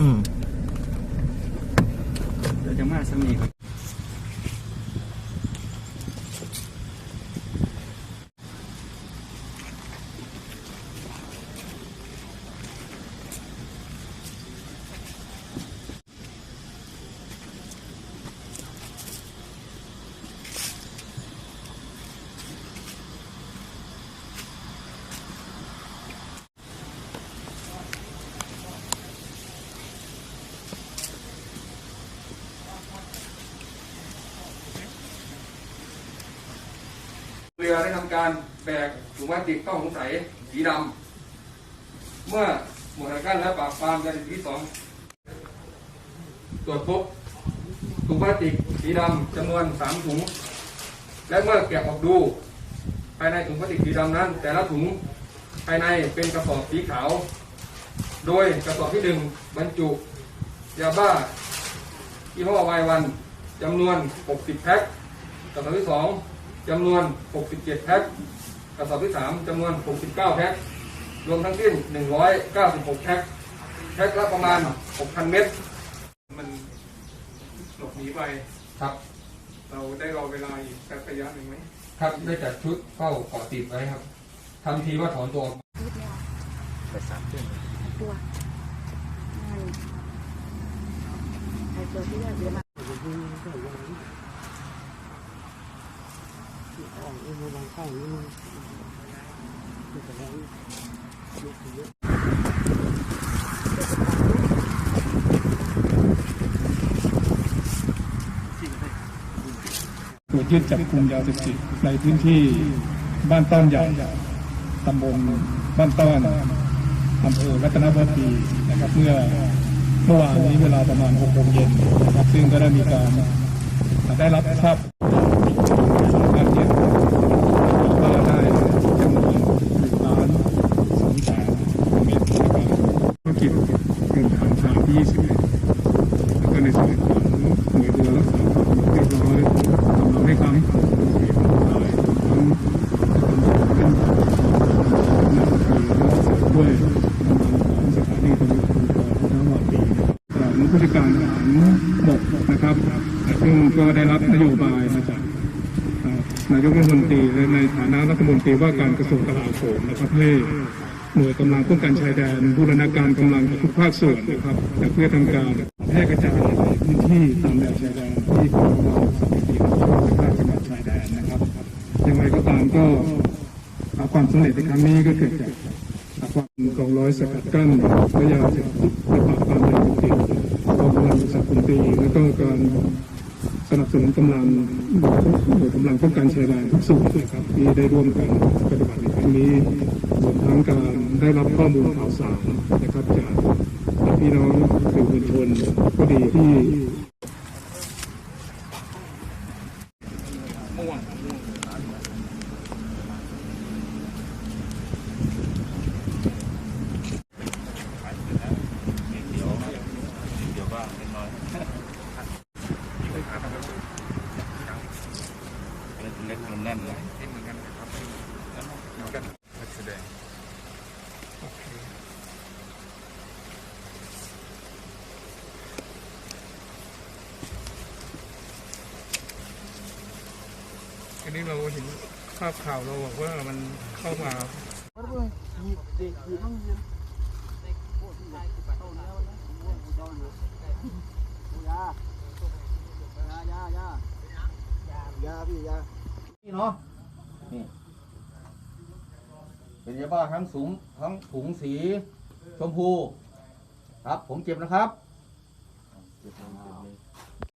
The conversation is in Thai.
อืมเดี๋ยวจะมาสมีครับ เรือได้ทำการแบกถุงพลาสติกต้องสงสัยสีดำเมื่อหมวดการและปราบปรามยาเสพติดที่สองตรวจพบถุงพลาสติกสีดำจำนวนสามถุง และเมื่อแกะออกดู ภายในถุงพลาสติกสีดำนั้น แต่ละถุงภายในเป็นกระสอบสีขาว โดยกระสอบที่หนึ่งบรรจุยาบ้ายี่ห้อวายวันจำนวน 60 แพ็คกระสอบที่สอง จำนวน 67 แพ็คกระสอบที่สามจำนวน 69 แพ็ครวมทั้งสิ้น 196 แพ็คแพ็คละประมาณ 6,000 เม็ดมันหลบหนีไปครับ เราได้รอเวลาอีกสักระยะหนึ่งไหมครับได้จัดชุดเฝ้าเกาะติดไว้ครับทำทีว่าถอนตัวไปสามเดือนตัวนั่นไอ้ตัวที่เรียกเรียกมา ตรวจยึดจับกลุ่มยาเสพติดในพื้นที่บ้านต้อนใหญ่ตำบลบ้านต้อนอำเภอรัตนบุรีนะครับเมื่อเมื่อวานนี้เวลาประมาณ6โมงเย็นนะครับซึ่งก็ได้มีการได้รับทราบ ผู้จัดการทหารบกนะครับ ซึ่งก็ได้รับนโยบายมาจากนายกรัฐมนตรีและในฐานะรัฐมนตรีว่าการกระทรวงกลาโหมนะครับให้หน่วยกำลังป้องกันชายแดนบูรณาการกำลังทุกภาคส่วนนะครับเพื่อทำการ แพร่กระจายในพื้นที่ตามแนวชายแดนที่กองกำลังสถิติของภาคจังหวัดชายแดนนะครับอย่างไรก็ตามก็ความสำเร็จในครั้งนี้ก็เกิดจากความกองร้อยสกัดกั้นและยาเสพติดและปราบปรามยาเสพติดกองกำลังสักคนตีและก็การสนับสนุนกำลังหน่วยกำลังป้องกันชายแดนทุกส่วนนะครับที่ได้ร่วมกันปฏิบัติในครั้งนี้รวมทั้งการได้รับข้อมูลข่าวสารนะครับจาก พี่น้องสื่อมวลชนก็ดีที่เล็กมันแน่นเลยที่เหมือนกันนะครับเหมือนกันนักแสดงโอเค อันนี้เราเห็นภาพข่าวเราบอกว่ามันเข้ามานี่เนาะนี่เป็นยาบ้าทั้งสูงทั้งถุงสีชมพู ครับ ผมเก็บนะครับเก็บมา